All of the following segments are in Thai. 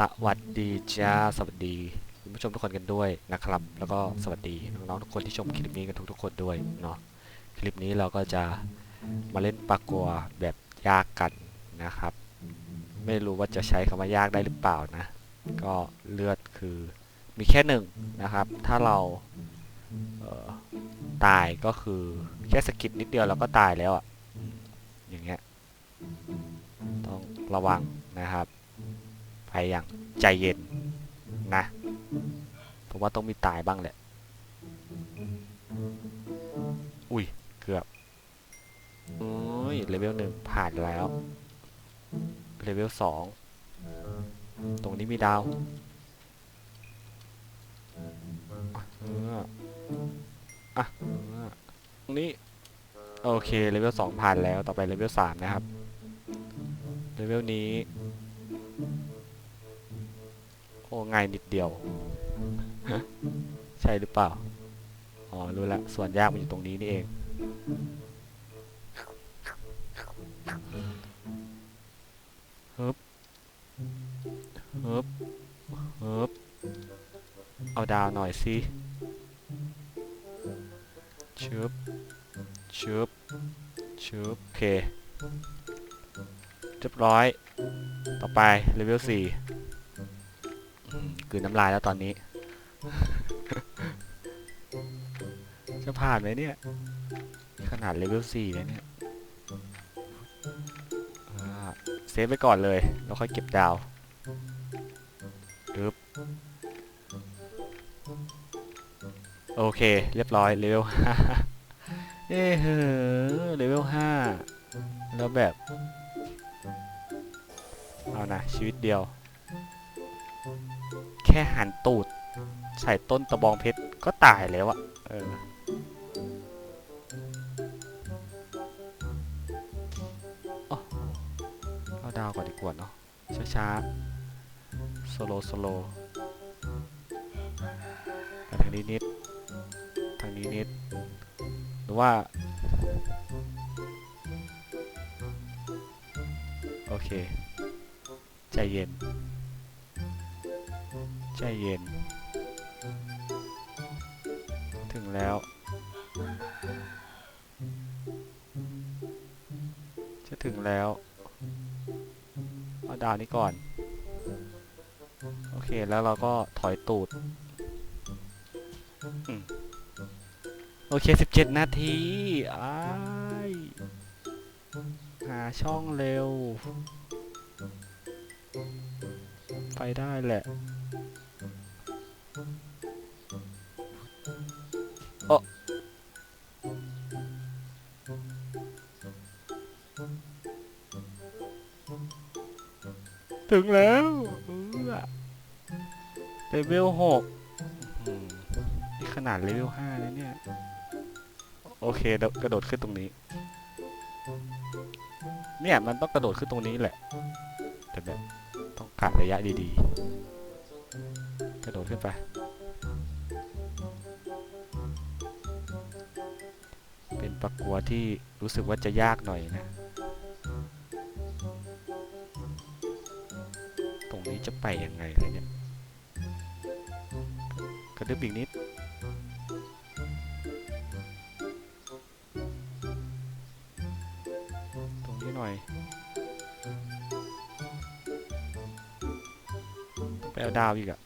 สวัสดีจ้าสวัสดีคุณผู้ชมทุกคนกันด้วยนะครับ แล้วก็สวัสดีน้องๆทุกคนที่ชมคลิปนี้กันทุกๆคนด้วยเนาะคลิปนี้เราก็จะมาเล่นปากกัวแบบยากกันนะครับ ไม่รู้ว่าจะใช้คำว่ายากได้หรือเปล่านะ ก็เลือดคือมีแค่หนึ่งนะครับ ถ้าเราเตายก็คือแค่สกิดนิดเดียวเราก็ตายแล้วอะอย่างเงี้ยต้องระวังนะครับ ไปอย่างใจเย็นนะผมว่าต้องมีตายบ้างแหละ อุ้ย เกือบโอ้ยเลเวลหนึ่งผ่านแล้ว เลเวลสองตรงนี้มีดาวอะตรงนี้ โอเค เลเวลสองผ่านแล้ว ต่อไปเลเวลสามนะครับ เลเวลนี้ อ้ง่ายนิดเดียว ใช่หรือเปล่า อ๋อ รู้ละ ส่วนยากมันอยู่ตรงนี้นี่เอง ฮึบ ฮึบ ฮึบ เอาดาวหน่อยสิชึบชึบชึบโอเคเรียบร้อย ต่อไปเลเวล สี่อืมกลืนน้ำลายแล้วตอนนี้ จะผ่านไหมเนี่ย ขนาดเลเวลสี่เลยเนี่ยเซฟไว้ก่อนเลย แล้วค่อยเก็บดาวปึ๊บโอเค เรียบร้อย เลเวลห้าเอ้เหอเลเวลห้าแล้วแบบ เอานะ ชีวิตเดียว ค่หันตูด ใส่ต้นตะบองเพชรก็ตายแล้วอะเออโอ้เอาดาวก่อนดีกว่าเนาะช้าๆโซโลโซโลไปทางนี้นิด ทางนี้นิด หรือว่า โอเค ใจเย็น ใจเย็น ถึงแล้ว จะถึงแล้วเอาดาวนี้ก่อน โอเคแล้วเราก็ถอยตูดอืมโอเค 17 นาทีอ้ายหาช่องเร็ว ไปได้แหละ โอะถึงแล้วเลเวลหกนี่ขนาดเลเวลห้าแล้วเนี่ย โอเคกระโดดขึ้นตรงนี้ เนี่ยมันต้องกระโดดขึ้นตรงนี้แหละ แต่แบบต้องกะระยะดีๆ กระโดดขึ้นไป ป็นปากกัวที่รู้สึกว่าจะยากหน่อยนะ ตรงนี้จะไปยังไงเลยเนี่ยกระดึบอีกนิด ตรงนี้หน่อยไปเอาดาวอีกอะ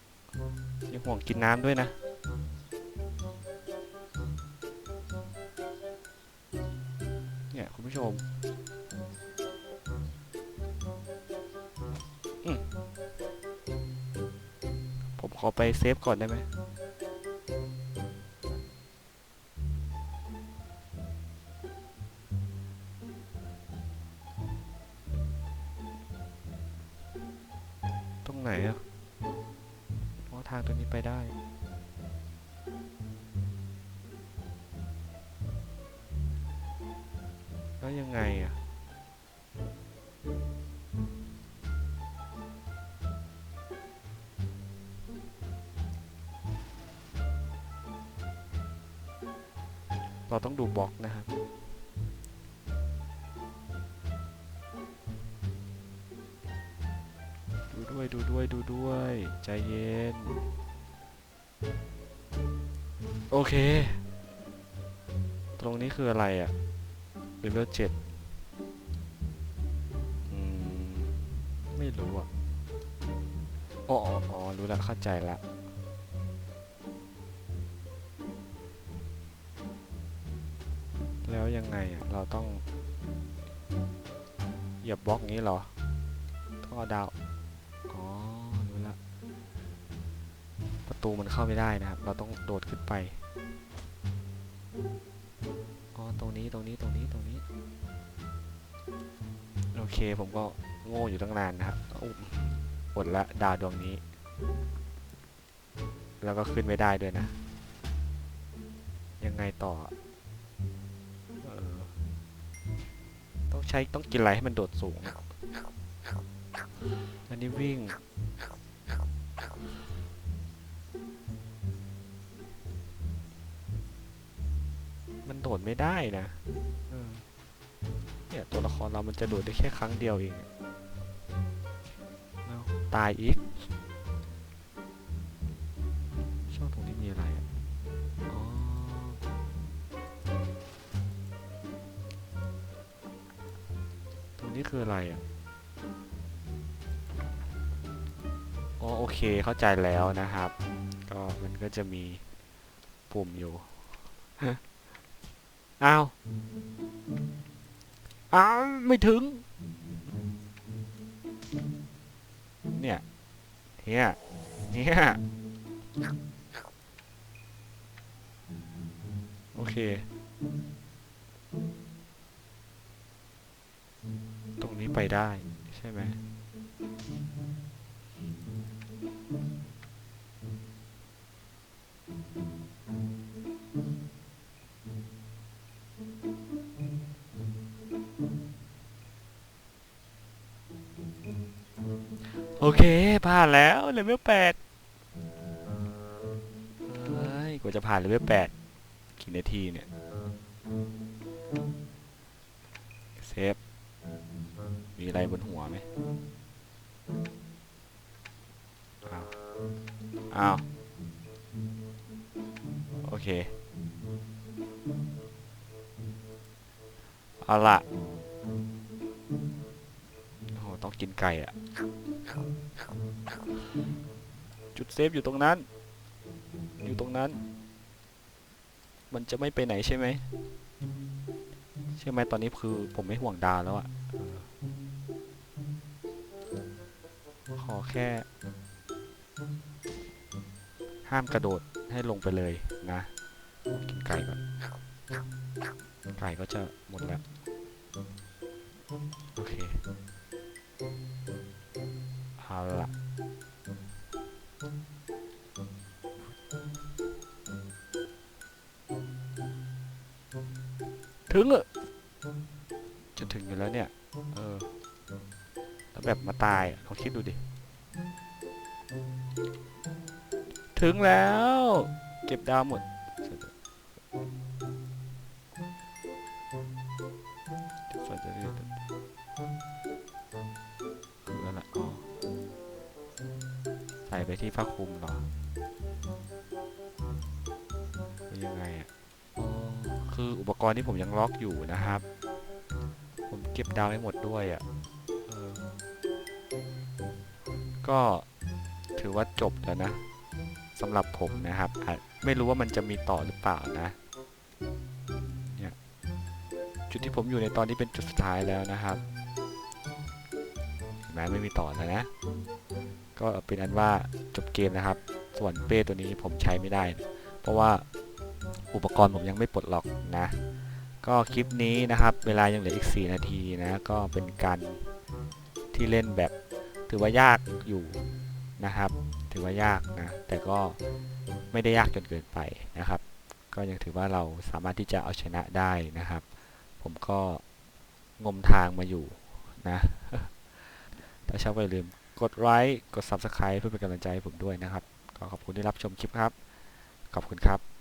ยังห่วงกินน้ำด้วยนะ ชมผมขอไปเซฟก่อนได้ไหมตรงไหนอะ แล้วยังไงอะเราต้องดูบล็อกนะครับ ดูด้วยดูด้วยดูด้วย ใจเย็น โอเค ตรงนี้คืออะไรอะ เลเวลเจ็ดไม่รู้อะอ๋ออ๋อออรู้แล้วเข้าใจละแล้วยังไงอะ เราต้อง เหยียบบล็อกนี้เหรอต้องเอาดาว อ๋อ รู้ละ ประตูมันเข้าไม่ได้นะครับ เราต้องโดดขึ้นไป ตรงนี้ตรงนี้ตรงนี้ตรงนี้ โอเคผมก็โง่อยู่ตั้งนานนะครับอุ๊ยหมดละดาวดวงนี้ แล้วก็ขึ้นไม่ได้ด้วยนะ ยังไงต่อออต้องใช้ต้องกินอะไรให้มันโดดสูง อันนี้วิ่ง ดดไม่ได้นะเออเนี่ยตัวละครเรามันจะโดดได้แค่ครั้งเดียวเองเอาตายอีก ช่องตรงนี้มีอะไรอะอ๋อตรงนี้คืออะไรอะอ๋อโอเคเข้าใจแล้วนะครับ ก็มันก็จะมีปุ่มอยู่ อ้าวอ้าวไม่ถึง เนี่ยเนี่ยเนี่ยโอเค ตรงนี้ไปได้ใช่ไหม โอเค ผ่านแล้วเลเวลแปดเฮ้ยกว่าจะผ่านเลเวลแปดกี่นาทีเนี่ย เซฟ มีอะไรบนหัวไหมอ้าว อ้าว โอเค เอาละโอ้โหต้องกินไก่อะ จุดเซฟอยู่ตรงนั้น อยู่ตรงนั้น มันจะไม่ไปไหนใช่ไหมใช่ไหมตอนนี้คือผมไม่ห่วงดาวแล้วอะขอแค่ ห้ามกระโดดให้ลงไปเลยนะ กินไก่ก่อน ไก่ก็จะหมดแล้ว โอเค เอาละถึงอะจะถึงอยู่แล้วเนี่ย เออ แล้วแบบมาตายลองคิดดูดิ ถึงแล้ว เก็บดาวหมด ใส่ไปที่ผ้าคลุมหรอยังไงอะคืออุปกรณ์ที่ผมยังล็อกอยู่นะครับ ผมเก็บดาวให้หมดด้วยอะก็ถือว่าจบแล้วนะสำหรับผมนะครับ ไม่รู้ว่ามันจะมีต่อหรือเปล่านะเนี่ยจุดที่ผมอยู่ในตอนนี้เป็นจุดสุดท้ายแล้วนะครับ มไม่มีต่อแล้วนะ ก็เป็นอันว่าจบเกมนะครับ ส่วนเป้ตัวนี้ผมใช้ไม่ได้ เพราะว่าอุปกรณ์ผมยังไม่ปลดล็อกนะ ก็คลิปนี้นะครับ เวลายังเหลืออีก 4 นาทีนะ ก็เป็นการที่เล่นแบบถือว่ายากอยู่นะครับ ถือว่ายากนะ แต่ก็ไม่ได้ยากจนเกินไปนะครับ ก็ยังถือว่าเราสามารถที่จะเอาชนะได้นะครับ ผมก็งมทางมาอยู่นะ ถ้าชอบก็อย่าลืมกดไลค์กด Subscribe เพื่อเป็นกำลังใจให้ผมด้วยนะครับก็ขอบคุณที่รับชมคลิปครับ ขอบคุณครับ